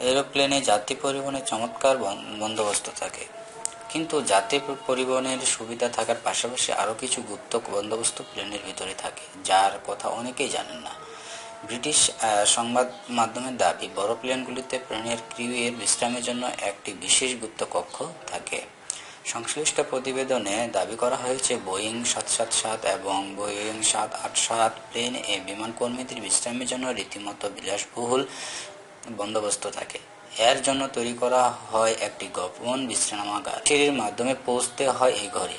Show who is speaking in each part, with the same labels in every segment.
Speaker 1: এরোপ্লেনে যাত্রী পরিবহনের চমৎকার বন- বন্দোবস্ত থাকে। কিন্তু যাত্রী পরিবহনের সুবিধা থাকার পাশাপাশি আরও কিছু গুপ্ত বন্দোবস্ত প্লেনের ভিতরে থাকে, যার কথা অনেকেই জানেন না। ব্রিটিশ সংবাদ মাধ্যমের দাবি, বড় প্লেনগুলিতে প্লেনের ক্রিউ এর বিশ্রামের জন্য একটি বিশেষ গুপ্ত কক্ষ থাকে। সংশ্লিষ্ট প্রতিবেদনে দাবি করা হয়েছে, বোয়িং সাত সাত সাত এবং বোয়িং সাত আট সাত প্লেন এ বিমান কর্মীদের বিশ্রামের জন্য রীতিমতো বিলাসবহুল বন্দোবস্ত থাকে। এর জন্য তৈরি করা হয় একটি গোপন বিশ্রামাগার। সিঁড়ির মাধ্যমে পৌঁছতে হয় এই ঘরে।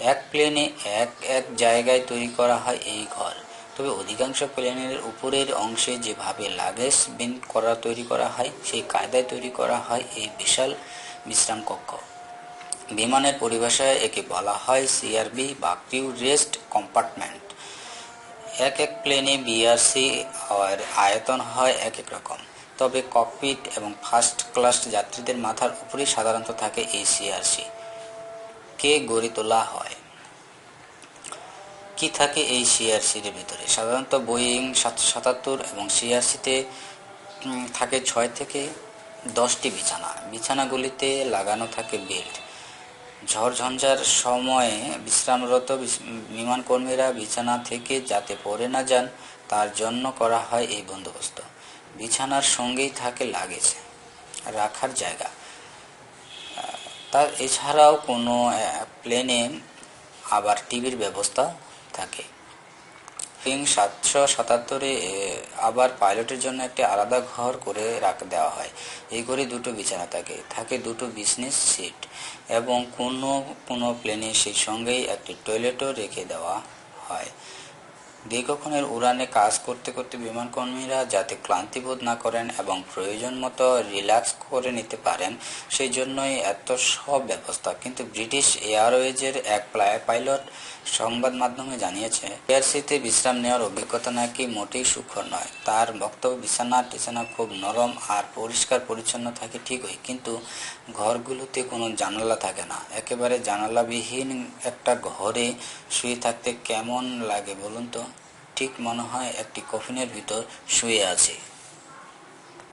Speaker 1: এক প্লেনে এক এক জায়গায় তৈরি করা হয় এই ঘর। তবে অধিকাংশ প্লেনের উপরের অংশে যেভাবে লাগেজ বিন করা তৈরি করা হয়, সেই কায়দায় তৈরি করা হয় এই বিশাল বিশ্রাম কক্ষ। বিমানের পরিভাষায় একে বলা হয় সিআরবি বা ক্রিউ রেস্ট কম্পার্টমেন্ট। এক এক প্লেনে বিআরসি আর আয়তন হয় এক এক রকম। তবে ককপিট এবং ফার্স্ট ক্লাস যাত্রীদের মাথার উপরেই সাধারণত থাকে এই সিআরসি কে গড়ে তোলা হয়? কি থাকে এই সিআরসির ভিতরে? সাধারণত বোয়িং সাতশো সাতাত্তর এবং সিআরসিতে থাকে ছয় থেকে দশটি বিছানা। বিছানাগুলিতে লাগানো থাকে বেল্ট। ঝড়ঝঞ্ঝার সময়ে বিশ্রামরত বিস- বিমান কর্মীরা বিছানা থেকে যাতে পড়ে না যান, তার জন্য করা হয় এই বন্দোবস্ত। বিছানার সঙ্গেই থাকে লাগেজ রাখার জায়গা। তার এছাড়াও কোনো প্লেনে আবার টিভির ব্যবস্থা থাকে। বিং সাতশো সাতাত্তরে আবার পাইলটের জন্য একটি আলাদা ঘর করে রাখ, দেওয়া হয়। এই করে দুটো বিছানা থাকে। থাকে দুটো বিজনেস সিট এবং কোনো কোনো প্লেনে সেই সঙ্গেই একটি টয়লেটও রেখে দেওয়া হয়। দীর্ঘক্ষণের উড়ানে কাজ করতে করতে বিমান কর্মীরা যাতে ক্লান্তি বোধ না করেন এবং প্রয়োজন মতো রিল্যাক্স করে নিতে পারেন, সেই জন্যই এত সব ব্যবস্থা। কিন্তু ব্রিটিশ এয়ারওয়েজের এক পাইলট সংবাদ মাধ্যমে জানিয়েছে, এয়ারসিতে বিশ্রাম নেওয়ার অভিজ্ঞতা নাকি মোটেই সুখর নয়। তার বক্তব্য বিছানা টিছানা খুব নরম আর পরিষ্কার পরিচ্ছন্ন থাকে ঠিকই, কিন্তু ঘরগুলোতে কোনো জানালা থাকে না। একেবারে জানালাবিহীন একটা ঘরে শুয়ে থাকতে কেমন লাগে বলুন তো? ঠিক মনে হয় একটি কফিনের ভিতর শুয়ে আছে।